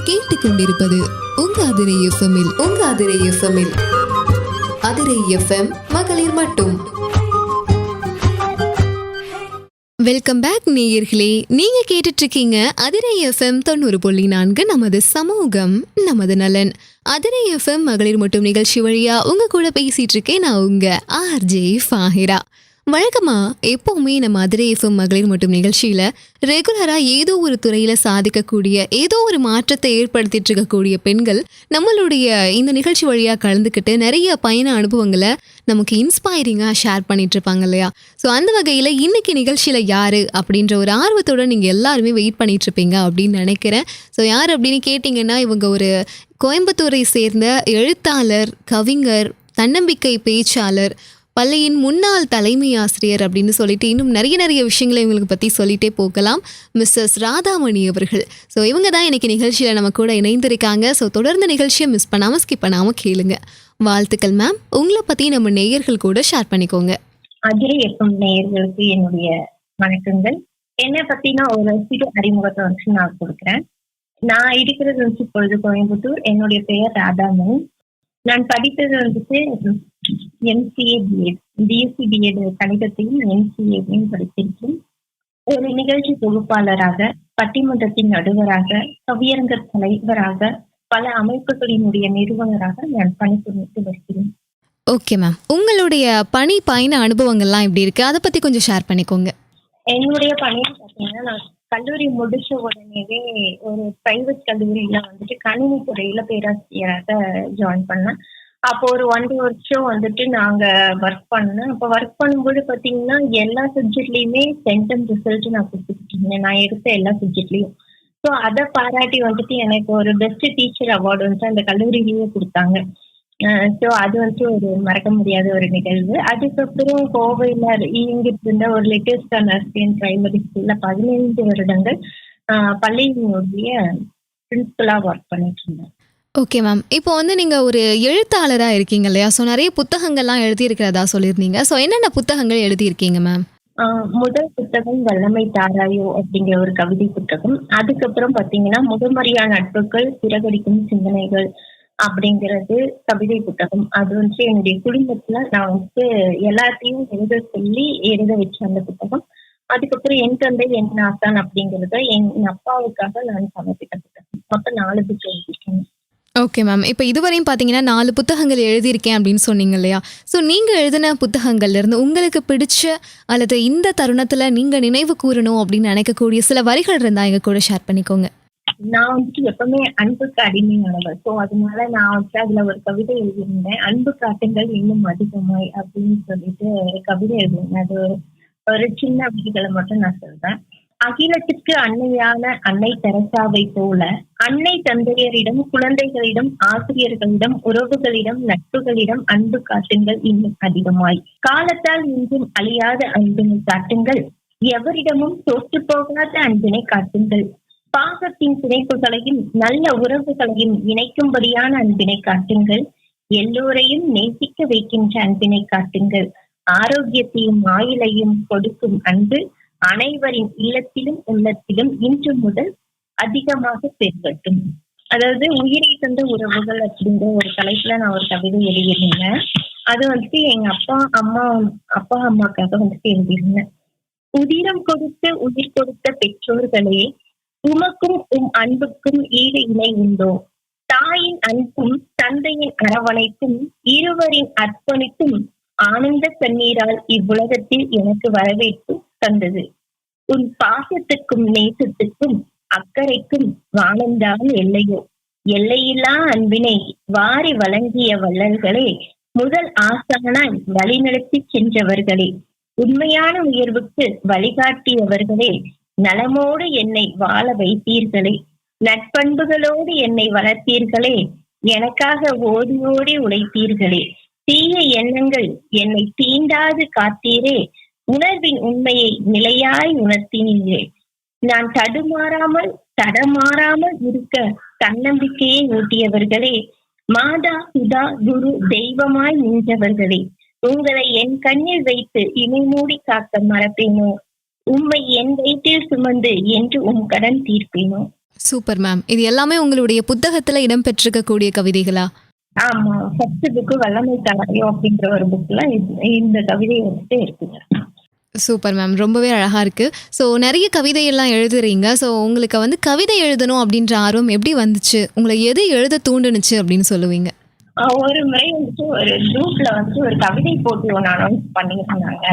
நீங்கள் கேட்டுக்கொண்டிருப்பது உங்க அதிரை எஃப்எம்மில் உங்க அதிரை எஃப்எம்மில் அதிரை எஃப்எம் மகளிர் மட்டும். வெல்கம் பேக் நேயர்களே. நீங்க கேட்டுட்டு இருக்கீங்க அதிரை எஃப்எம் தொண்ணூறு புள்ளி நான்கு நமது சமூகம் நமது நலன். அதிரை எஃப்எம் மகளிர் மட்டும் நிகழ்ச்சி வழியா உங்க கூட பேசிட்டு இருக்கேன் நான் உங்க ஆர்ஜே ஃபாஹிரா வழக்கமாக எப்போவுமே நம்ம மதுரை எஃப்எம் மகளிர் மட்டும் நிகழ்ச்சியில் ரெகுலராக ஏதோ ஒரு துறையில் சாதிக்கக்கூடிய ஏதோ ஒரு மாற்றத்தை ஏற்படுத்திட்டு இருக்கக்கூடிய பெண்கள் நம்மளுடைய இந்த நிகழ்ச்சி வழியாக கலந்துக்கிட்டு நிறைய பயண அனுபவங்களை நமக்கு இன்ஸ்பைரிங்காக ஷேர் பண்ணிட்டு இருப்பாங்க இல்லையா? ஸோ அந்த வகையில் இன்னைக்கு நிகழ்ச்சியில் யார் அப்படின்ற ஒரு ஆர்வத்தோட நீங்கள் எல்லாருமே வெயிட் பண்ணிகிட்ருப்பீங்க அப்படின்னு நினைக்கிறேன். ஸோ யார் அப்படின்னு கேட்டிங்கன்னா இவங்க ஒரு கோயம்புத்தூரை சேர்ந்த எழுத்தாளர் கவிஞர் தன்னம்பிக்கை பேச்சாளர் பள்ளியின் முன்னாள் தலைமை ஆசிரியர் அப்படின்னு சொல்லிட்டு இன்னும் நிறைய நிறைய விஷயங்களை இவங்களுக்கு பற்றி சொல்லிட்டே போகலாம். மிஸ்ஸஸ் ராதாமணி அவர்கள். ஸோ இவங்க தான் இன்றைக்கி நிகழ்ச்சியில் நம்ம கூட இணைந்திருக்காங்க. ஸோ தொடர்ந்து நிகழ்ச்சியை மிஸ் பண்ணாமல் ஸ்கிப் பண்ணாமல் கேளுங்க. வாழ்த்துக்கள் மேம் உங்களை பற்றி நம்ம நேயர்கள் கூட ஷேர் பண்ணிக்கோங்க. அதிரை எஃப்எம் நேயர்களுக்கு என்னுடைய வணக்கங்கள். என்னை பற்றினா ஒரு சிறு அறிமுகத்தை வந்து நான் கொடுக்குறேன். நான் இருக்கிறது வந்து இப்பொழுது கோயம்புத்தூர். என்னுடைய பெயர் ராதாமணி. நான் படித்தது வந்துட்டு எம்சிஏ பிஎட் பிஎஸ்சி பிஎட் கணிதத்தையும் எம்சிஏவையும் படித்திருக்கேன் ஒரு நிகழ்ச்சி தொகுப்பாளராக பட்டிமன்றத்தின் நடுவராக கவியரங்கர் தலைவராக பல அமைப்புகளினுடைய நிறுவனராக நான் பணிபுரிந்து வருகிறேன். ஓகே மேம் உங்களுடைய பணி பயண அனுபவங்கள்லாம் எப்படி இருக்கு? அதை பற்றி கொஞ்சம் ஷேர் பண்ணிக்கோங்க. என்னுடைய பணின்னு பார்த்தீங்கன்னா நான் கல்லூரி முடிச்ச உடனேவே ஒரு பிரைவேட் கல்லூரியில வந்துட்டு கணினி துறையில பேராசிரியராக ஜாயின் பண்ணேன். அப்போ ஒரு ஒன்றரை வருஷம் வந்துட்டு நாங்க ஒர்க் பண்ணேன் அப்போ ஒர்க் பண்ணும்போது பார்த்தீங்கன்னா எல்லா சப்ஜெக்ட்லயுமே சென்டம் ரிசல்ட் நான் கொடுத்துட்டு இருந்தேன் நான் எடுத்த எல்லா சப்ஜெக்ட்லயும் ஸோ அதை பாராட்டி வந்துட்டு எனக்கு ஒரு பெஸ்ட் டீச்சர் அவார்டு வந்துட்டு அந்த கல்லூரியிலேயே கொடுத்தாங்க. ஸோ அது வந்து ஒரு மறக்க முடியாத ஒரு நிகழ்வு. அதுக்கப்புறம் கோவையில் இயங்கிட்டு இருந்த ஒரு லேட்டஸ்ட் நர்சிங் பிரைமரி ஸ்கூல்ல பதினைந்து வருடங்கள் பள்ளியினுடைய பிரின்சிபலாக ஒர்க் பண்ணிட்டு இருந்தேன். ஓகே மேம் இப்போ வந்து நீங்கள் ஒரு எழுத்தாளராக இருக்கீங்க இல்லையா? ஸோ நிறைய புத்தகங்கள்லாம் எழுதியிருக்கிறதா சொல்லியிருந்தீங்க. ஸோ என்னென்ன புத்தகங்கள் எழுதியிருக்கீங்க மேம் முதல் புத்தகம் வல்லமை தாராயோ அப்படிங்கிற ஒரு கவிதை புத்தகம். அதுக்கப்புறம் பார்த்தீங்கன்னா முதமரியா நட்புகள் சிறகடிக்கும் சிந்தனைகள் அப்படிங்கிறது கவிதை புத்தகம். அது வந்து என்னுடைய குடும்பத்துல நான் வந்து எல்லாத்தையும் எழுத சொல்லி எழுத வச்ச அந்த புத்தகம். அதுக்கப்புறம் என் தந்தை என் ஆசான் அப்படிங்கிறத என் அப்பாவுக்காக நான் சமர்ப்பிக்க புத்தகம். மொத்தம் நாலு புத்தகம் ஓகே மேம் இப்போ இதுவரையும் பார்த்தீங்கன்னா நாலு புத்தகங்கள் எழுதியிருக்கேன் அப்படின்னு சொன்னீங்க இல்லையா? ஸோ நீங்கள் எழுதின புத்தகங்கள்ல இருந்து உங்களுக்கு பிடிச்ச அல்லது இந்த தருணத்தில் நீங்கள் நினைவு கூறணும் அப்படின்னு நினைக்கக்கூடிய சில வரிகள் இருந்தால் எங்கள் கூட ஷேர் பண்ணிக்கோங்க. நான் வந்துட்டு எப்பவுமே அன்புக்கு அடிமையானவர் ஸோ அதனால நான் வந்துட்டு அதுல ஒரு கவிதை எழுதியிருந்தேன். அன்பு காட்டுங்கள் இன்னும் அதிகமாய் அப்படின்னு சொல்லிட்டு கவிதை எழுதியிருந்தேன். அது ஒரு- ஒரு சின்ன விதிகளை மட்டும் நான் சொல்றேன். அகிலத்துக்கு அன்னையான அன்னை தெரசாவை போல அன்னை தந்தையரிடம் குழந்தைகளிடம் ஆசிரியர்களிடம் உறவுகளிடம் நட்புகளிடம் அன்பு காட்டுங்கள் இன்னும் அதிகமாய். காலத்தால் இன்றும் அழியாத அன்பினை காட்டுங்கள். எவரிடமும் தோற்று போகாத அன்பினை காட்டுங்கள். பாகத்தின் பிணைப்புகளையும் நல்ல உறவுகளையும் இணைக்கும்படியான அன்பினை காட்டுங்கள். எல்லோரையும் நேசிக்க வைக்கின்ற அன்பினை காட்டுங்கள். ஆரோக்கியத்தையும் ஆயுளையும் கொடுக்கும் அன்பு அனைவரின் இல்லத்திலும் உள்ளத்திலும் இன்று முதல் அதிகமாக பெருகட்டும் அதாவது உயிரை தந்த உறவுகள் அப்படிங்கிற ஒரு தலைப்புல நான் ஒரு கவிதை எழுதியிருந்தேன். அது வந்துட்டு எங்க அப்பா அம்மா அப்பா அம்மாக்காக வந்துட்டு எழுதியிருந்தேன். உதிரம் கொடுத்து உயிர் கொடுத்த பெற்றோர்களே உமக்கும் உம் அன்புக்கும் ஈடு இணை உண்டோ? தாயின் அன்பும் தந்தையின் அரவணைப்பும் இருவரின் அர்ப்பணிப்பும் ஆனந்த கண்ணீரால் இவ்வுலகத்தில் எனக்கு வரவேற்பு தந்தது. உன் பாசத்துக்கும் நேசத்துக்கும் அக்கறைக்கும் வானந்தான் எல்லையோ எல்லையில்லா அன்பினை வாரி வழங்கிய வள்ளல்களே முதல் ஆசானாய் வழிநடத்தி சென்றவர்களே உண்மையான உயர்வுக்கு வழிகாட்டியவர்களே நலமோடு என்னை வாழ வைத்தீர்களே நட்பண்புகளோடு என்னை வளர்த்தீர்களே எனக்காக ஓடி ஓடி உழைத்தீர்களே தீய எண்ணங்கள் என்னை தீண்டாது காத்தீரே உணர்வின் உண்மையை நிலையாய் உணர்த்தினீரே நான் தடுமாறாமல் தடமாறாமல் இருக்க தன்னம்பிக்கையை ஊட்டியவர்களே மாதா பிதா குரு தெய்வமாய் நின்றவர்களே உங்களை என் கண்ணில் வைத்து இமை மூடி காக்க மறப்பேனோ? உம்மை என் வயிற்றில் சுமந்து என்று உம் கடன் தீர்ப்பேனோ? சூப்பர் மேம் இது எல்லாமே உங்களுடைய புத்தகத்துல இடம்பெற்றிருக்கக்கூடிய கவிதைகளா? ஆமா. ஃபர்ஸ்ட் புக்கு வல்லமை தலையம் அப்படிங்கிற ஒரு புக்ல இந்த கவிதை வந்துட்டு இருக்குங்க சூப்பர் மேம் ரொம்பவே அழகா இருக்கு. ஸோ நிறைய கவிதையெல்லாம் எழுதுறீங்க. ஸோ உங்களுக்கு வந்து கவிதை எழுதணும் அப்படின்ற ஆர்வம் எப்படி வந்துச்சு? உங்களை எது எழுத தூண்டுனுச்சு அப்படின்னு சொல்லுவீங்க? ஒரு முறை வந்துட்டு ஒரு குரூப்ல வந்துட்டு ஒரு கவிதை போட்டி ஒன்று அனௌன்ஸ் பண்ணியிருந்தாங்க.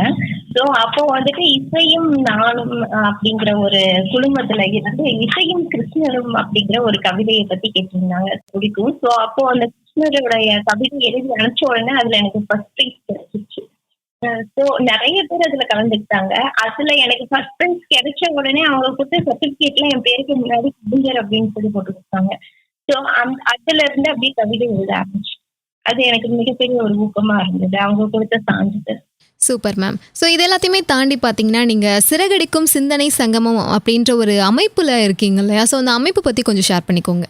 ஸோ அப்போ வந்துட்டு இசையும் நானும் அப்படிங்கிற ஒரு குழுமத்துல இருந்து இசையும் கிருஷ்ணரும் அப்படிங்கிற ஒரு கவிதையை பத்தி கேட்டிருந்தாங்க. பிடிக்கும். ஸோ அப்போ அந்த கிருஷ்ணருடைய கவிதை எழுதி அனுப்பிச்ச உடனே அதுல எனக்கு ஃபர்ஸ்ட் ப்ரைஸ் கிடைச்சிச்சு. ஸோ நிறைய பேர் அதுல கலந்துக்கிட்டாங்க. அதுல எனக்கு ஃபர்ஸ்ட் ப்ரைஸ் கிடைச்ச உடனே அவங்க கொடுத்த சர்டிபிகேட்ல என் பேருக்கு முன்னாடி கவிஞர் அப்படின்னு சொல்லி போட்டு கொடுத்தாங்க. ஸோ அந்த அதுல இருந்து அப்படியே கவிதை எழுத ஆரம்பிச்சு அது எனக்கு மிகப்பெரிய ஒரு ஊக்கமா இருந்தது. அவங்க கொடுத்த சான்றிதழ். சூப்பர் மேம் ஸோ இது எல்லாத்தையுமே தாண்டி பார்த்தீங்கன்னா நீங்கள் சிறகடிக்கும் சிந்தனை சங்கமம் அப்படின்ற ஒரு அமைப்பில் இருக்கீங்க இல்லையா? ஸோ அந்த அமைப்பு பற்றி கொஞ்சம் ஷேர் பண்ணிக்கோங்க.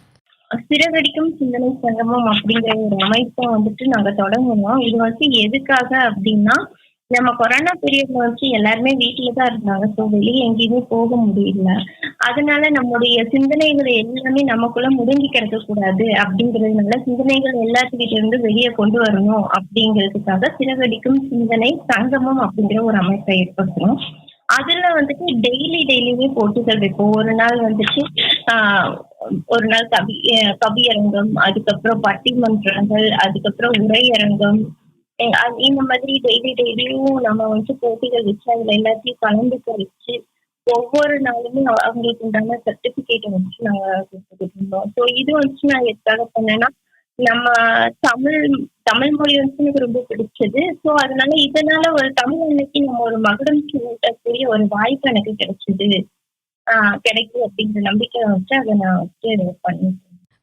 சிறகடிக்கும் சிந்தனை சங்கமம் அப்படிங்கிற ஒரு அமைப்பை வந்துட்டு நாங்க தொடங்கணும் இது வந்து எதுக்காக அப்படின்னா நம்ம கொரோனா பீரியட்ல வந்து எல்லாருமே வீட்டுல தான் இருந்தாங்க. ஸோ வெளியே எங்கேயுமே போக முடியல. அதனால நம்முடைய சிந்தனைகள் எல்லாமே நமக்குள்ள முடங்கி கிடக்க கூடாது அப்படிங்கிறதுனால சிந்தனைகள் எல்லாத்துக்கிட்ட இருந்து வெளியே கொண்டு வரணும் அப்படிங்கிறதுக்காக சிறகடிக்கும் சிந்தனை சங்கமம் அப்படிங்கிற ஒரு அமைப்பை ஏற்படுத்துறோம் அதுல வந்துட்டு டெய்லி டெய்லியுமே போட்டிகள் வைப்போம். ஒரு நாள் வந்துட்டு ஆஹ் ஒரு நாள் கவி கவியரங்கம் அதுக்கப்புறம் பட்டிமன்றங்கள் அதுக்கப்புறம் உரையரங்கம் இந்த மாதிரி டெய்லி டெய்லியும் நம்ம வந்து போட்டிகள் வச்சு அதுல எல்லாத்தையும் கலந்துக்க வச்சு ஒவ்வொரு நாளுமே அவங்களுக்கு உண்டான சர்டிபிகேட்டை வச்சு நாங்க கொடுத்துட்டு இருந்தோம். ஸோ இது வந்துச்சு நான் எதுக்காக பண்ணேன்னா நம்ம தமிழ் தமிழ் மொழி வந்து எனக்கு ரொம்ப பிடிச்சது. ஸோ அதனால இதனால ஒரு தமிழ் அன்னைக்கு நம்ம ஒரு மகுடம் சூட்டக்கூடிய ஒரு வாய்ப்பு எனக்கு கிடைச்சது. கிடைக்கும் அப்படிங்கிற நம்பிக்கை வச்சு அதை நான் வந்து பண்ணிட்டேன்.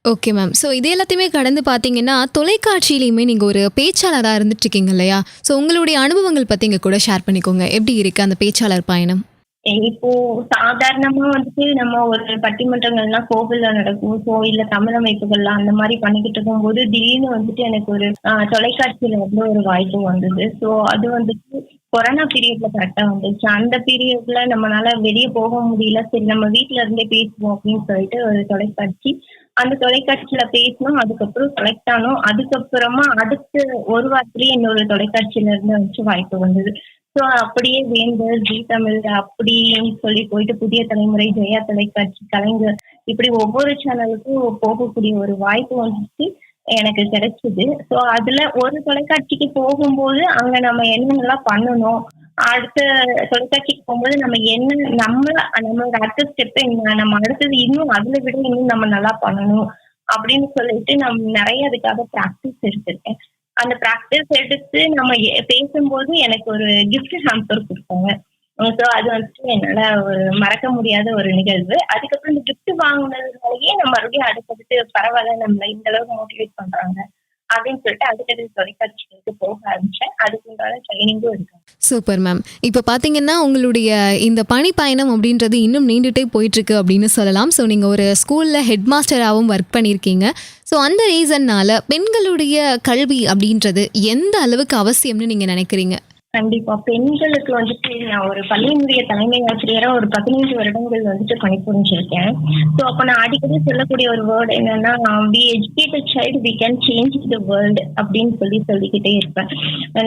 ஓகே மேம் ஸோ இது எல்லாத்தையுமே கடந்து பார்த்தீங்கன்னா தொலைக்காட்சியிலையுமே நீங்கள் ஒரு பேச்சாளராக இருந்துட்டு இருக்கீங்க இல்லையா? ஸோ உங்களுடைய அனுபவங்கள் பற்றி இங்கே கூட ஷேர் பண்ணிக்கோங்க. எப்படி இருக்குது அந்த பேச்சாளர் பயணம்? இப்போ சாதாரணமா வந்துட்டு நம்ம ஒரு பட்டிமன்றங்கள்லாம் கோவில்ல நடக்கும் ஸோ இல்ல தமிழ் அமைப்புகள்லாம் அந்த மாதிரி பண்ணிக்கிட்டு இருக்கும்போது திடீர்னு வந்துட்டு எனக்கு ஒரு தொலைக்காட்சியில வந்து ஒரு வாய்ப்பு வந்தது. ஸோ அது வந்துட்டு கொரோனா பீரியட்ல கரெக்டா வந்துச்சு. அந்த பீரியட்ல நம்மளால வெளியே போக முடியல. சரி நம்ம வீட்டுல இருந்தே பேசுவோம் அப்படின்னு சொல்லிட்டு ஒரு தொலைக்காட்சி. அந்த தொலைக்காட்சியில பேசணும் அதுக்கப்புறம் செலக்ட் ஆனோம். அதுக்கப்புறமா அடுத்து ஒரு வாரத்திலேயே இன்னொரு தொலைக்காட்சியில இருந்து வச்சு வாய்ப்பு வந்தது. ஸோ அப்படியே வேந்தர் ஜி தமிழ் அப்படின்னு சொல்லி போயிட்டு புதிய தலைமுறை ஜெயா தொலைக்காட்சி கலைஞர் இப்படி ஒவ்வொரு சேனலுக்கும் போகக்கூடிய ஒரு வாய்ப்பு வந்துச்சு எனக்கு கிடைச்சது. ஸோ அதுல ஒரு தொலைக்காட்சிக்கு போகும்போது அங்க நம்ம என்னென்னலாம் பண்ணணும்? அடுத்த தொலைக்காட்சிக்கு போகும்போது நம்ம என்ன நம்ம நம்மளோட அடுத்த ஸ்டெப் என்ன நம்ம அடுத்தது இன்னும் அதுல விட இன்னும் நம்ம நல்லா பண்ணணும் அப்படின்னு சொல்லிட்டு நம்ம நிறைய அதுக்காக ப்ராக்டிஸ் எடுத்திருக்கேன். அந்த ப்ராக்டிஸ் எடுத்து நம்ம பேசும்போது எனக்கு ஒரு கிஃப்ட் ஹாம்பர் கொடுத்தாங்க. ஸோ அது வந்துட்டு என்னால ஒரு மறக்க முடியாத ஒரு நிகழ்வு. அதுக்கப்புறம் இந்த கிஃப்ட் வாங்கினதுனாலயே நம்ம மறுபடியும் அடுத்தடுத்து பரவாயில்ல நம்மள இந்த அளவுக்கு மோட்டிவேட் பண்றாங்க. அப்படின்னு சொல்லிட்டு அடுத்தடுத்து தொலைக்காட்சிகளுக்கு போக ஆரம்பிச்சேன். அதுக்கு உண்டான ட்ரைனிங்கும் இருக்கு. சூப்பர் மேம் இப்போ பார்த்தீங்கன்னா உங்களுடைய இந்த பணி பயணம் அப்படின்றது இன்னும் நீண்டுட்டே போயிட்டுருக்கு அப்படின்னு சொல்லலாம். ஸோ நீங்கள் ஒரு ஸ்கூலில் ஹெட் மாஸ்டராகவும் ஒர்க் பண்ணியிருக்கீங்க. ஸோ அந்த ரீசன்னால் பெண்களுடைய கல்வி அப்படின்றது எந்த அளவுக்கு அவசியம்னு நீங்கள் நினைக்கிறீங்க? கண்டிப்பா. பெண்களுக்கு வந்துட்டு நான் ஒரு பள்ளியினுடைய தலைமை ஆசிரியரா ஒரு பதினைந்து வருடங்கள் வந்துட்டு பணிபுரிஞ்சிருக்கேன். ஸோ அப்போ நான் அடிக்கடி சொல்லக்கூடிய ஒரு வேர்டு என்னன்னா we educated child we can change the world அப்படின்னு சொல்லி சொல்லிக்கிட்டே இருப்பேன்.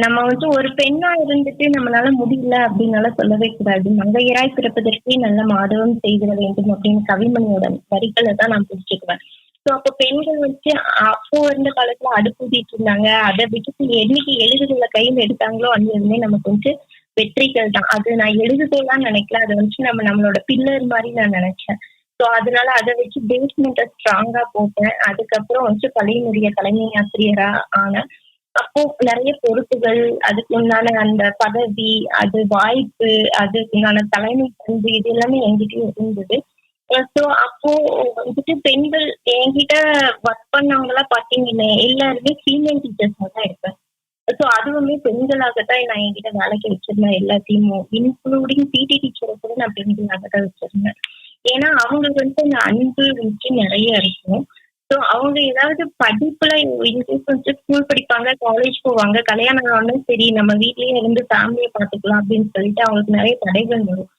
நம்ம வந்து ஒரு பெண்ணா இருந்துட்டு நம்மளால முடியல அப்படின்னால சொல்லவே கூடாது. மங்கையராய் பிறப்பதற்கே நல்ல மாதவம் செய்திட வேண்டும் அப்படின்னு கவிமணியோட வரிகளை தான் நான் பிடிச்சிக்குவேன். ஸோ அப்போ பெண்கள் வச்சு அப்போ இருந்த காலத்துல அடுப்பூதிட்டு இருந்தாங்க. அதை விட்டு என்னைக்கு எழுதுகளை கையில் எடுத்தாங்களோ அந்த இதுமே நமக்கு வந்து வெற்றிகள் தான். அது நான் எழுதுதோலாம் நினைக்கல. அதை வந்து நம்ம நம்மளோட பில்லர் மாதிரி நான் நினைச்சேன். ஸோ அதனால அதை வச்சு பேஸ்மெண்ட்டை ஸ்ட்ராங்கா போட்டேன். அதுக்கப்புறம் வந்து பள்ளியினுடைய தலைமை ஆசிரியரா ஆனேன். அப்போ நிறைய பொறுப்புகள் அதுக்கு உண்டான அந்த பதவி அது வாய்ப்பு அதுக்கு உண்டான தலைமை பண்பு இது எல்லாமே என்கிட்ட இருந்தது. ஸோ அப்போ வந்துட்டு பெண்கள் என்கிட்ட ஒர்க் பண்ணவங்களா பாத்தீங்கன்னா எல்லாருமே ஃபீமேல் டீச்சர்ஸாக தான் இருப்பேன். ஸோ அதுவுமே பெண்களாக தான் நான் என்கிட்ட வேலைக்கு வச்சிருந்தேன் எல்லாத்தையுமே. இன்க்ளூடிங் பிடி டீச்சரை கூட நான் பெண்களாக தான் வச்சிருந்தேன். ஏன்னா அவங்களுக்கு வந்து அந்த அன்பு வந்துட்டு நிறைய இருக்கும். ஸோ அவங்க ஏதாவது படிப்புல இன்கேஸ் வந்து ஸ்கூல் படிப்பாங்க காலேஜ் போவாங்க கல்யாணம் ஆனாலும் சரி நம்ம வீட்லயே இருந்து ஃபேமிலியை பார்த்துக்கலாம் அப்படின்னு சொல்லிட்டு அவங்களுக்கு நிறைய தடைகள் வரும்.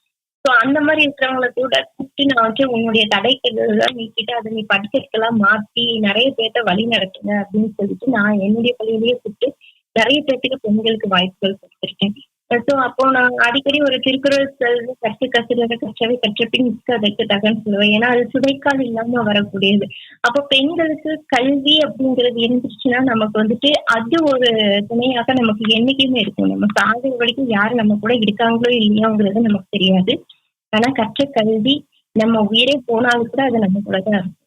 ஸோ அந்த மாதிரி இருக்கிறவங்கள கூட கூப்பிட்டு நான் வந்து உன்னுடைய தடைக்கெல்லாம் நீக்கிட்டு அதை நீ படிக்கிறதுக்கெல்லாம் மாத்தி நிறைய பேர்த்த வழி நடத்துங்க அப்படின்னு சொல்லிட்டு நான் என்னுடைய பள்ளியிலேயே கூப்பிட்டு நிறைய பேர்த்துக்கு பெண்களுக்கு வாய்ப்புகள் கொடுத்துருக்கேன். ஸோ அப்போ நான் அடிக்கடி ஒரு திருக்குறள் செல்வி கற்று கற்றுகிற கற்றவை கற்ற பின் மிக்க அதற்கு தகன் சொல்லுவேன். ஏன்னா அது சுடைக்கால் இல்லாம வரக்கூடியது. அப்போ பெண்களுக்கு கல்வி அப்படிங்கிறது இருந்துச்சுன்னா நமக்கு வந்துட்டு அது ஒரு துணையாக நமக்கு என்னைக்குமே இருக்கும். நம்ம சாகிற வரைக்கும் யார் நம்ம கூட இருக்காங்களோ இல்லையோங்கிறது நமக்கு தெரியாது. ஆனா கற்ற கல்வி நம்ம உயிரே போனாலும் கூட அது நம்ம கூட தான் இருக்கும்.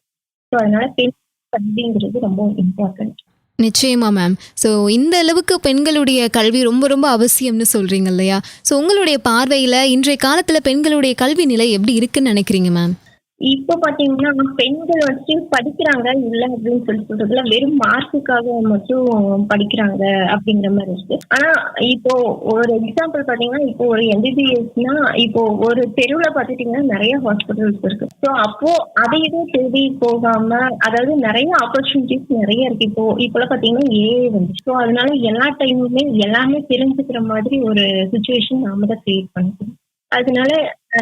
ஸோ அதனால பெண் கல்விங்கிறது ரொம்ப இம்பார்ட்டன்ட் நிச்சயமா மேம் ஸோ இந்த அளவுக்கு பெண்களுடைய கல்வி ரொம்ப ரொம்ப அவசியம்னு சொல்றீங்க இல்லையா? ஸோ உங்களுடைய பார்வையில் இன்றைய காலத்தில் பெண்களுடைய கல்வி நிலை எப்படி இருக்குன்னு நினைக்கிறீங்க மேம் இப்போ பாத்தீங்கன்னா பெண்கள் வச்சு படிக்கிறாங்க இல்ல அப்படின்னு சொல்லி சொல்றதுல வெறும் மார்க்குக்காக மட்டும் படிக்கிறாங்க அப்படிங்கிற மாதிரி இருக்கு. ஆனா இப்போ ஒரு எக்ஸாம்பிள் பாத்தீங்கன்னா இப்போ ஒரு எம்பிபிஎஸ்னா இப்போ ஒரு தெருவுல பாத்துட்டீங்கன்னா நிறைய ஹாஸ்பிட்டல்ஸ் இருக்கு. ஸோ அப்போ அதையவே தேடி போகாம அதாவது நிறைய ஆப்பர்ச்சுனிட்டிஸ் நிறைய இருக்கு. இப்போ இப்போலாம் பாத்தீங்கன்னா ஏஏ வந்து. ஸோ அதனால எல்லா டைமுமே எல்லாமே தெரிஞ்சுக்கிற மாதிரி ஒரு சுச்சுவேஷன் நாம தான் கிரியேட் பண்ணிக்கணும் அதனால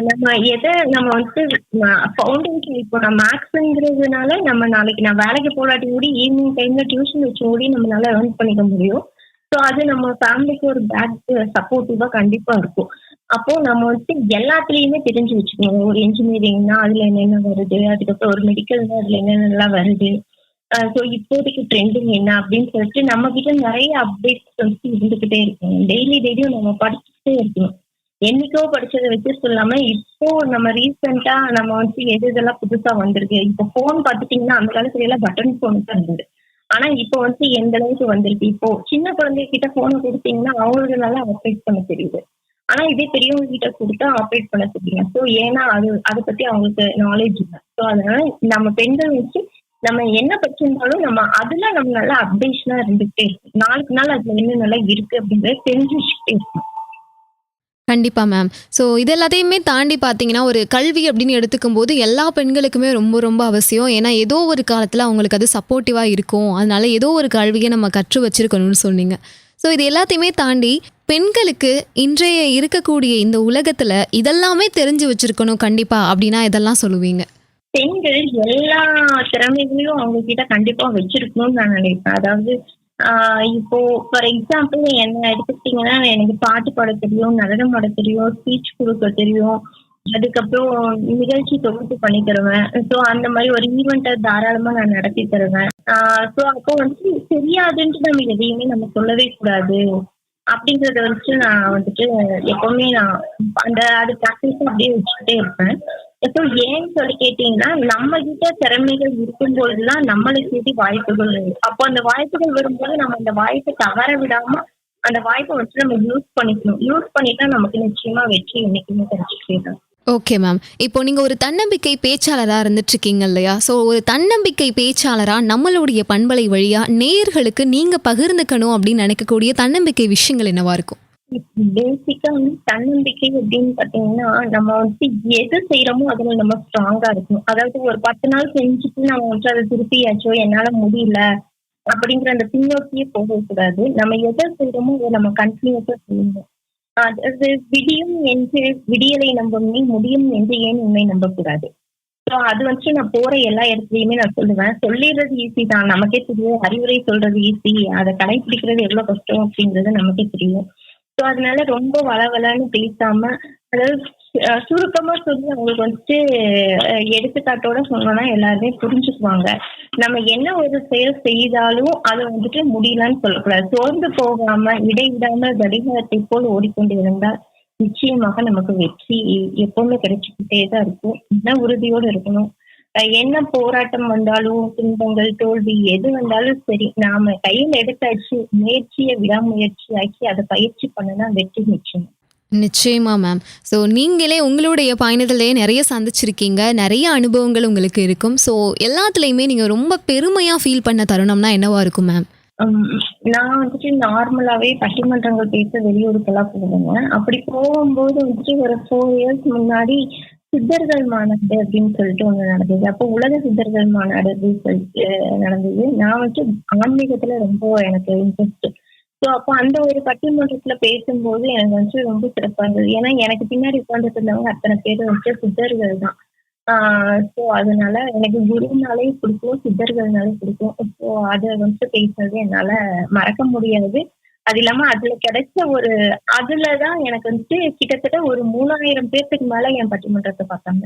நம்ம எதை நம்ம வந்துட்டு ஃபவுண்டேஷன் இப்போ நான் மேக்ஸுங்கிறதுனால நம்ம நாளைக்கு நான் வேலைக்கு போராட்டி கூட ஈவினிங் டைம்ல டியூஷன் வச்சு கூடி நம்மளால ஏர்ன் பண்ணிக்க முடியும். ஸோ அது நம்ம ஃபேமிலிக்கு ஒரு பேக் சப்போர்ட்டிவா கண்டிப்பா இருக்கும். அப்போ நம்ம வந்துட்டு எல்லாத்துலயுமே தெரிஞ்சு வச்சுக்கணும் ஒரு இன்ஜினியரிங்னா அதுல என்னென்ன வருது அதுக்கப்புறம் ஒரு மெடிக்கல்னா அதுல என்னென்னலாம் வருது. ஸோ இப்போதைக்கு ட்ரெண்டிங் என்ன அப்படின்னு சொல்லிட்டு நம்ம கிட்ட நிறைய அப்டேட்ஸ் வந்து இருந்துகிட்டே இருக்கணும் டெய்லி டெய்லியும் நம்ம படிச்சுட்டே இருக்கணும். என்னைக்கோ படிச்சதை வச்சு சொல்லாம இப்போ நம்ம ரீசெண்டா நம்ம வந்து எது இதெல்லாம் புதுசா வந்திருக்கு? இப்போ போன் பாத்துட்டீங்கன்னா அந்த காலத்துல எல்லாம் பட்டன் போன் தான் இருந்தது. ஆனா இப்போ வந்து எந்த அளவுக்கு வந்திருக்கு? இப்போ சின்ன குழந்தைகிட்ட போனை கொடுத்தீங்கன்னா அவங்களுக்கு நல்லா ஆப்ரேட் பண்ண தெரியுது. ஆனா இதே பெரியவங்க கிட்ட கொடுத்தா ஆப்ரேட் பண்ண தெரியும். ஸோ ஏன்னா அது அதை பத்தி அவங்களுக்கு நாலேஜ் இல்லை. ஸோ அதனால நம்ம பெண்கள் வச்சு நம்ம என்ன படிச்சிருந்தாலும் நம்ம அதுல நம்ம நல்லா அப்டேஷனா இருந்துகிட்டே இருக்கும். நாளுக்கு நாள் அதுல என்ன நல்லா இருக்கு அப்படின்றத தெரிஞ்சு வச்சுக்கிட்டே இருக்கும் கண்டிப்பாக மேம் ஸோ இது எல்லாத்தையுமே தாண்டி பார்த்தீங்கன்னா ஒரு கல்வி அப்படின்னு எடுத்துக்கும் போது எல்லா பெண்களுக்குமே ரொம்ப ரொம்ப அவசியம். ஏன்னா ஏதோ ஒரு காலத்தில் அவங்களுக்கு அது சப்போர்ட்டிவாக இருக்கும். அதனால ஏதோ ஒரு கல்வியை நம்ம கற்று வச்சிருக்கணும்னு சொன்னீங்க. ஸோ இது எல்லாத்தையுமே தாண்டி பெண்களுக்கு இன்றைய இருக்கக்கூடிய இந்த உலகத்தில் இதெல்லாமே தெரிஞ்சு வச்சிருக்கணும் கண்டிப்பாக அப்படின்னா இதெல்லாம் சொல்லுவீங்க. பெண்கள் எல்லா திறமைகளையும் அவங்க கிட்ட கண்டிப்பா வச்சிருக்கணும்னு நான் நினைப்பேன். அதாவது இப்போ ஃபார் எக்ஸாம்பிள் என்ன எடுத்துக்கிட்டீங்கன்னா எனக்கு பாட்டு பாட தெரியும் நடனம் ஆட தெரியும் ஸ்பீச் கொடுக்க தெரியும். அதுக்கப்புறம் நிகழ்ச்சி தொகுப்பு பண்ணி தருவேன். ஸோ அந்த மாதிரி ஒரு ஈவெண்ட்டை தாராளமா நான் நடத்தி தருவேன். ஸோ அப்போ வந்து தெரியாதுன்ட்டு நம்ம எதையுமே நம்ம சொல்லவே கூடாது. அப்படின்றத வச்சு நான் வந்துட்டு எப்பவுமே நான் அந்த அது ப்ராக்டிஸ் அப்படியே வச்சுக்கிட்டே இருப்பேன். ஸோ ஏன்னு சொல்லி கேட்டீங்கன்னா நம்ம கிட்ட திறமைகள் இருக்கும்போதுதான் நம்மளை எது வாய்ப்புகள் வரும். அப்போ அந்த வாய்ப்புகள் வரும்போது நம்ம அந்த வாய்ப்பை தவற விடாம அந்த வாய்ப்பை வச்சு நம்ம யூஸ் பண்ணிக்கணும். யூஸ் பண்ணிட்டா நமக்கு நிச்சயமா வெற்றி என்னைக்குமே கிடைச்சிட்டே ஓகே மேம் இப்போ நீங்கள் ஒரு தன்னம்பிக்கை பேச்சாளராக இருந்துட்டு இருக்கீங்க இல்லையா? ஸோ ஒரு தன்னம்பிக்கை பேச்சாளராக நம்மளுடைய பண்பலை வழியாக நேயர்களுக்கு நீங்கள் பகிர்ந்துக்கணும் அப்படின்னு நினைக்கக்கூடிய தன்னம்பிக்கை விஷயங்கள் என்னவா இருக்கும்? பேசிக்கா வந்து தன்னம்பிக்கை அப்படின்னு பாத்தீங்கன்னா நம்ம வந்து எது செய்யறோமோ அதுல நம்ம ஸ்ட்ராங்கா இருக்கணும். அதாவது ஒரு பத்து நாள் செஞ்சுட்டு நம்ம வந்து அதை திருப்பியாச்சோ என்னால முடியல அப்படிங்கிற அந்த பின்னோக்கியே போகக்கூடாது நம்ம எதை செய்யறோமோ அதை நம்ம கண்டினியூஸா செய்யணும். அதாவது விடியும் என்று விடியலை நம்பும் நீ முடியும் என்று ஏன் உண்மை நம்பக்கூடாது? ஸோ அது வந்து நான் போற எல்லா இடத்துலயுமே நான் சொல்லுவேன். சொல்லிடுறது ஈஸி தான். நமக்கே தெரியும். அறிவுரை சொல்றது ஈஸி அதை கடைபிடிக்கிறது எவ்வளவு கஷ்டம் அப்படிங்கிறது நமக்கே தெரியும். ஸோ அதனால ரொம்ப வளவலன்னு பேசாம அதாவது சுருக்கமா சொல்லி அவங்களுக்கு வந்துட்டு எடுத்துக்காட்டோட சொன்னோம்னா எல்லாருமே புரிஞ்சுக்குவாங்க. நம்ம என்ன ஒரு செயல் செய்தாலும் அதை வந்துட்டு முடியலன்னு சொல்லக்கூடாது. சோர்ந்து போகாம இடைவிடாம கடிகாரத்தை போல் ஓடிக்கொண்டு இருந்தால் நிச்சயமாக நமக்கு வெற்றி எப்பவுமே கிடைச்சிக்கிட்டே தான் இருக்கும். என்ன உறுதியோடு இருக்கணும். என்ன போராட்டம் வந்தாலும் துன்பங்கள் தோல்வி எது வந்தாலும் சரி நாம கையில் எடுத்தாச்சு முயற்சியை விடாமுயற்சி ஆக்கி அதை பயிற்சி பண்ணனா வெற்றி நிச்சயம். நிச்சயமா மேம் ஸோ நீங்களே உங்களுடைய பயணத்திலேயே நிறைய சந்திச்சிருக்கீங்க. நிறைய அனுபவங்கள் உங்களுக்கு இருக்கும். ஸோ எல்லாத்துலேயுமே நீங்கள் ரொம்ப பெருமையாக ஃபீல் பண்ண தருணம்னா என்னவா இருக்கும் மேம் நான் வந்துட்டு நார்மலாவே பட்டிமன்றங்கள் பேச வெளியூருக்கெல்லாம் போவேங்க. அப்படி போகும்போது வந்துட்டு ஒரு ஃபோர் இயர்ஸ் முன்னாடி சித்தர்கள் மாநாடு அப்படின்னு சொல்லிட்டு ஒண்ணு நடந்தது. அப்போ உலக சித்தர்கள் மாநாடு அப்படின்னு சொல்லிட்டு நடந்தது. நான் வந்துட்டு ஆன்மீகத்துல ரொம்ப எனக்கு இன்ட்ரெஸ்ட் ஸோ அப்போ அந்த ஒரு பட்டிமன்றத்துல பேசும்போது எனக்கு வந்து ரொம்ப சிறப்பாக இருந்தது. ஏன்னா எனக்கு பின்னாடி உட்காந்துட்டு இருந்தவங்க அத்தனை பேர் வந்துட்டு சித்தர்கள் தான். ஸோ அதனால எனக்கு குருனாலே பிடிக்கும் சித்தர்கள்னாலே பிடிக்கும். ஸோ அதை வந்து பேசுறது என்னால மறக்க முடியாது. அது இல்லாம அதுல கிடைச்ச ஒரு அதுலதான் எனக்கு வந்துட்டு கிட்டத்தட்ட ஒரு மூணாயிரம் பேர்த்துக்கு மேல என் பட்டிமன்றத்தை பார்த்தாங்க.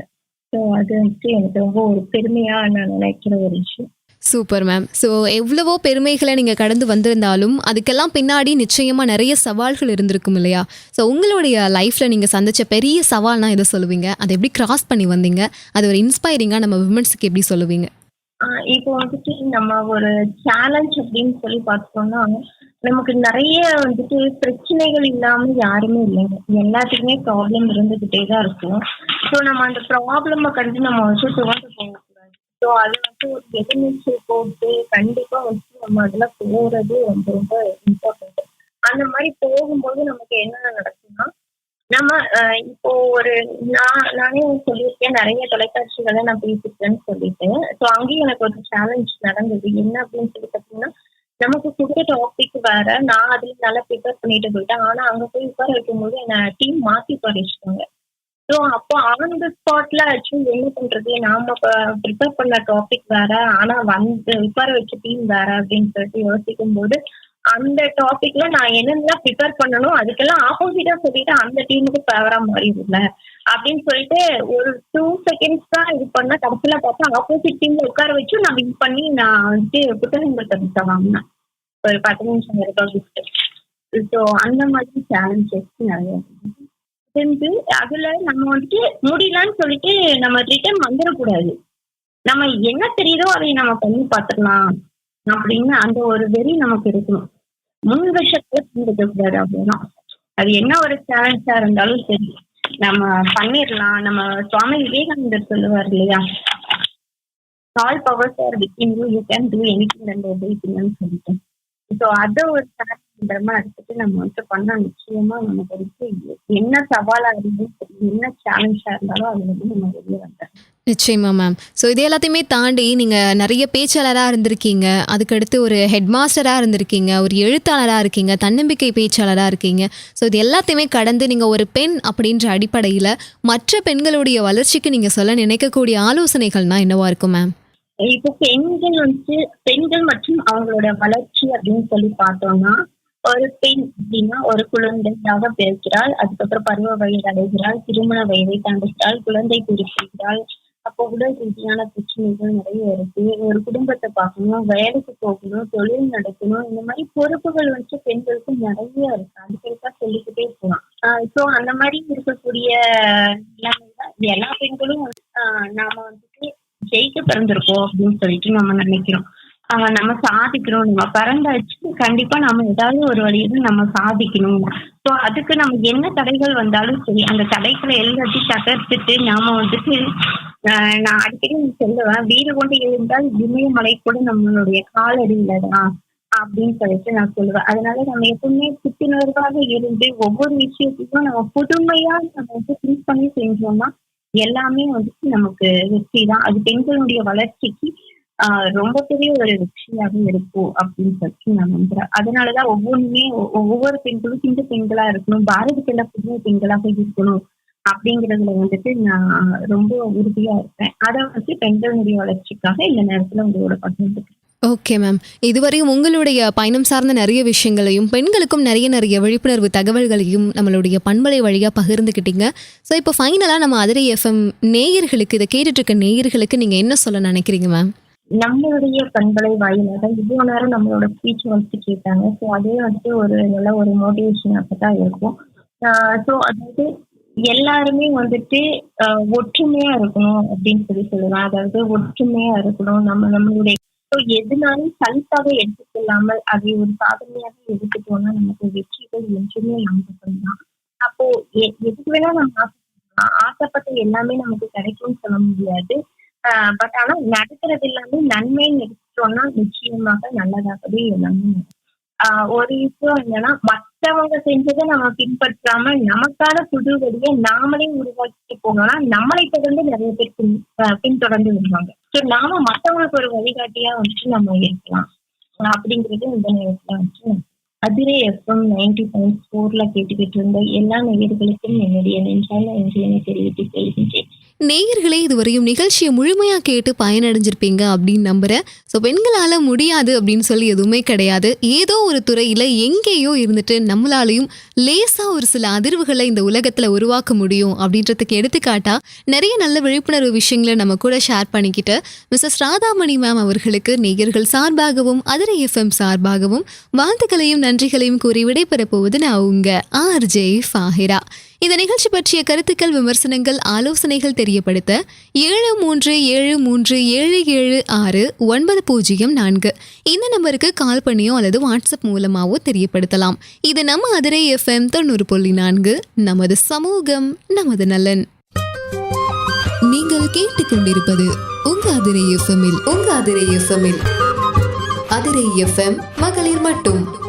ஸோ அது வந்துட்டு எனக்கு ரொம்ப ஒரு பெருமையா நான் நினைக்கிற ஒரு விஷயம். சூப்பர் மேம் ஸோ எவ்வளவோ பெருமைகளை நீங்கள் கடந்து வந்திருந்தாலும் அதுக்கெல்லாம் பின்னாடி நிச்சயமாக நிறைய சவால்கள் இருந்திருக்கும் இல்லையா? ஸோ உங்களுடைய லைஃப்பில் நீங்கள் சந்திச்ச பெரிய சவால்னால் எதை சொல்லுவீங்க? அதை எப்படி கிராஸ் பண்ணி வந்தீங்க? அது ஒரு இன்ஸ்பைரிங்காக நம்ம விமன்ஸுக்கு எப்படி சொல்லுவீங்க? இப்போ வந்துட்டு நம்ம ஒரு சேலஞ்ச் அப்படின்னு சொல்லி பார்த்தோம்னா நமக்கு நிறைய வந்துட்டு பிரச்சனைகள் இல்லாம யாருமே இல்லைங்க. எல்லாத்துக்குமே ப்ராப்ளம் இருந்துகிட்டே தான் இருக்கும். ஸோ நம்ம அந்த ப்ராப்ளம் கண்டு நம்ம வந்து துவண்டு போவோம் ஸோ அது வந்து ஒரு எதிர்நீச்சல் போட்டு கண்டிப்பா வந்து நம்ம அதுல போறது ரொம்ப ரொம்ப இம்பார்ட்டன்ட் அந்த மாதிரி போகும்போது நமக்கு என்ன நடக்கும்னா நம்ம இப்போ ஒரு நான் நானே சொல்லியிருக்கேன். நிறைய தொலைக்காட்சிகளை நான் பேசிருக்கேன்னு சொல்லிட்டு. ஸோ அங்கேயும் எனக்கு ஒரு சேலஞ்ச் நடந்தது. என்ன அப்படின்னு சொல்லி பார்த்தீங்கன்னா நமக்கு கொடுத்த டாபிக் வேற நான் அதுல நல்லா ப்ரிப்பேர் பண்ணிட்டு போயிட்டேன். ஆனா அங்க போய் உட்கார வைக்கும்போது என்ன டீம் மாத்தி உட்கார வச்சுட்டாங்க. ஸோ அப்போ ஆன் தி ஸ்பாட்ல ஆக்சுவலி என்ன பண்றது? நாம ப்ரிப்பேர் பண்ண டாபிக் வேற. ஆனா வந்து உட்கார வச்ச டீம் வேற அப்படின்னு சொல்லிட்டு யோசிக்கும் போது அந்த டாபிக்ல நான் என்னென்ன ப்ரிப்பேர் பண்ணணும் அதுக்கெல்லாம் ஆப்போசிட்டா சொல்லிட்டு அந்த டீமுக்கு ஃபேவரா மாறிடும்ல. அப்படின்னு சொல்லிட்டு ஒரு டூ செகண்ட்ஸ் தான் இது பண்ணா கடைசியில பார்த்தா ஆப்போசிட் டீம்ல உட்கார வச்சு நான் வின் பண்ணி நான் வந்துட்டு புத்தகங்கள் தவிர்த்த வாங்கினேன். ஒரு பத்து நிமிஷம் இருக்கா கிஃப்ட் ஸோ அந்த மாதிரி சேலஞ்சஸ் நிறைய இருக்கு. செஞ்சு அதுல நம்ம வந்துட்டு முடியலன்னு சொல்லிட்டு நம்ம ரிட்டர்ன் வந்துடக்கூடாது. நம்ம என்ன தெரியுதோ அதை நம்ம பண்ணி பார்த்துடலாம் அப்படின்னு அந்த ஒரு வெறி நமக்கு இருக்கணும். முன் விஷயத்துல இருக்க கூடாது அப்படின்னா. அது என்ன ஒரு சேலஞ்சா இருந்தாலும் சரி. நம்ம பண்ணிடலாம். நம்ம சுவாமி விவேகானந்தர் சொல்லுவார் இல்லையா? All powers are within you you can do anything and எவ்ரிதிங்னு சொல்லிட்டு. ஸோ அதை ஒரு சேலஞ்சமா எடுத்துட்டு நம்ம வந்து பண்ணா நிச்சயமா நமக்கு வந்து என்ன சவாலா இருந்தாலும் என்ன சேலஞ்சா இருந்தாலும் அதுல இருந்து நம்ம வெளியே வந்துடலாம். நிச்சயமா மேம் ஸோ இது எல்லாத்தையுமே தாண்டி நீங்கள் நிறைய பேச்சாளராக இருந்திருக்கீங்க. அதுக்கடுத்து ஒரு ஹெட் மாஸ்டராக இருந்திருக்கீங்க. ஒரு எழுத்தாளராக இருக்கீங்க. தன்னம்பிக்கை பேச்சாளராக இருக்கீங்க. ஸோ இது எல்லாத்தையுமே கடந்து நீங்கள் ஒரு பெண் அப்படின்ற அடிப்படையில் மற்ற பெண்களுடைய வளர்ச்சிக்கு நீங்கள் சொல்ல நினைக்கக்கூடிய ஆலோசனைகள்னா என்னவா இருக்கும் மேம் இப்போ பெண்கள் வந்து பெண்கள் மற்றும் அவங்களோட வளர்ச்சி அப்படின்னு சொல்லி பார்த்தோம்னா ஒரு பெண் அப்படின்னா ஒரு குழந்தையாக பிறக்கிறாள். அதுக்கப்புறம் பருவ வயது அடைகிறாள். திருமண வயதை தாண்டுகிறாள் குழந்தை பிரிக்கிறாள் அப்போ உடல் ரீதியான பிரச்சனைகள் நிறைய இருக்கு. ஒரு குடும்பத்தை பார்க்கணும் வேலைக்கு போகணும் தொழில் நடக்கணும் இந்த மாதிரி பொறுப்புகள் வந்து பெண்களுக்கு நிறைய இருக்கு. அதுக்கேற்ப சொல்லிக்கிட்டே போகலாம் சோ அந்த மாதிரி இருக்கக்கூடிய நிலைமையில எல்லா பெண்களும் வந்து, ஆஹ் நாம வந்துட்டு ஜெயிக்க பிறந்திருக்கோம் அப்படின்னு சொல்லிட்டு நம்ம நினைக்கிறோம். நம்ம சாதிக்கணும். நம்ம பிறந்தாச்சு. கண்டிப்பா நம்ம ஏதாவது ஒரு வழியில நம்ம சாதிக்கணும். ஸோ அதுக்கு நம்ம என்ன தடைகள் வந்தாலும் சரி அந்த தடைகளை எல்லாத்தையும் தகர்த்துட்டு நாம வந்துட்டு நான் அடிக்கடி சொல்லுவேன் வீடு கொண்டு இருந்தால் இமயமலை கூட நம்மளுடைய காலடியில தான் அப்படின்னு சொல்லிட்டு நான் சொல்லுவேன். அதனால நம்ம எப்பவுமே புத்துணர்வாக இருந்து ஒவ்வொரு விஷயத்தையும் நம்ம புதுமையா நம்ம வந்து திங்க் பண்ணி செஞ்சோம்னா எல்லாமே வந்துட்டு நமக்கு வெற்றி தான். அது பெண்களுடைய வளர்ச்சிக்கு ஆஹ் ரொம்ப பெரிய ஒரு வெற்றியாக இருக்கும் அப்படின்னு சொல்லி நான் நம்புறேன். அதனாலதான் ஒவ்வொன்றுமே ஒவ்வொரு பெண்களும் சிந்து பெண்களா இருக்கணும் பாரதிக்கு புதிய பெண்களாக இருக்கணும் அப்படிங்கறதுல வந்துட்டு நான் ரொம்ப உறுதியா இருப்பேன். அதை வந்து பெண்களுடைய வளர்ச்சிக்காக இந்த நேரத்துல உங்களோட பகிர்ந்துக்கிறேன் ஓகே மேம். இதுவரையும் உங்களுடைய பயணம் சார்ந்த நிறைய விஷயங்களையும் பெண்களுக்கும் நிறைய நிறைய விழிப்புணர்வு தகவல்களையும் நம்மளுடைய பண்பலை வழியாக பகிர்ந்துக்கிட்டீங்க ஸோ இப்போ ஃபைனலாக நம்ம அதிரை எஃப்எம் நேயர்களுக்கு இதை கேட்டுட்டு இருக்க நேயர்களுக்கு நீங்கள் என்ன சொல்ல நினைக்கிறீங்க மேம்? நம்மளுடைய பண்பலை வாயிலாக இவ்வளவு நேரம் நம்மளோட ஸ்பீச் வந்துட்டு கேட்டாங்க. ஸோ அதே வந்துட்டு ஒரு நல்ல ஒரு மோட்டிவேஷனாக தான் இருக்கும். ஸோ அதாவது எல்லாருமே வந்துட்டு ஒற்றுமையா இருக்கணும் அப்படின்னு சொல்லி சொல்லுவேன் அதாவது ஒற்றுமையா இருக்கணும். நம்ம நம்மளுடைய ஸோ எதுனாலும் சலிப்பாக எடுத்துக்கொள்ளாமல் அதை ஒரு சாதனையாக எடுத்துட்டோம்னா நமக்கு வெற்றிகள் என்றுமே நம்பகம் தான் அப்போ எ- எதுக்கு வேணா நம்ம ஆசைப்பட்ட எல்லாமே நமக்கு கிடைக்கும்னு சொல்ல முடியாது. பட் ஆனா நடக்கிறது எல்லாமே நன்மைன்னு எடுத்துட்டோம்னா நிச்சயமாக நல்லதாகவே எல்லாமே ஆஹ் ஒரு விஷயம் என்னன்னா மற்றவங்க செஞ்சதை நம்ம பின்பற்றாம நமக்கான புது வழியை நாமளே உருவாக்கிட்டு போனோம்னா நம்மளை தொடர்ந்து நிறைய பேர் பின் பின்தொடர்ந்து வருவாங்க. ஸோ நாம மற்றவங்களுக்கு ஒரு வழிகாட்டியா வந்துட்டு நம்ம இருக்கலாம். அப்படிங்கிறது இந்த நேரத்துல வந்துட்டு அதிரே எஃப்எம் நைன்டி பாயிண்ட் ஃபோர்ல கேட்டுக்கிட்டு இருந்த எல்லா நேயர்களுக்கும் என்னுடைய நெஞ்சான நன்றியினை தெரிவித்து கொள்கின்றேன். நேயர்களே இதுவரையும் நிகழ்ச்சியை முழுமையாக கேட்டு பயனடைஞ்சிருப்பீங்க அப்படின்னு நம்புகிறேன் ஸோ பெண்களால் முடியாது அப்படின்னு சொல்லி எதுவுமே கிடையாது. ஏதோ ஒரு துறையில் எங்கேயோ இருந்துட்டு நம்மளாலையும் லேசாக ஒரு சில அதிர்வுகளை இந்த உலகத்தில் உருவாக்க முடியும் அப்படின்றதுக்கு எடுத்துக்காட்டாக நிறைய நல்ல விழிப்புணர்வு விஷயங்களை நம்ம கூட ஷேர் பண்ணிக்கிட்டு மிஸ்ஸஸ் ராதாமணி மேம் அவர்களுக்கு நேயர்கள் சார்பாகவும் அதிரை எஃப்எம் சார்பாகவும் வாழ்த்துக்களையும் நன்றிகளையும் கூறி விடைபெறப் போவது நான் உங்கள் ஆர்ஜே ஃபாஹிரா. இந்த நிகழ்ச்சி பற்றிய கருத்துக்கள் விமர்சனங்கள் ஆலோசனைகள் தெரியப்படுத்த ஏழு மூன்று ஏழு மூன்று ஏழு ஏழு ஆறு ஒன்பது பூஜ்ஜியம் நான்கு. இந்த நம்பருக்கு கால் பண்ணியோ அல்லது வாட்ஸ்அப் மூலமாகவோ தெரியப்படுத்தலாம். இது நம்ம அதிரை எஃப்எம் தொண்ணூறு புள்ளி நான்கு. நமது சமூகம் நமது நலன். நீங்கள் கேட்டுக்கொண்டிருப்பது உங்க அதிரை எஃப்எம்மில் உங்க அதிரை எஃப்எம்மில் அதிரை எஃப்எம் மகளிர் மட்டும்.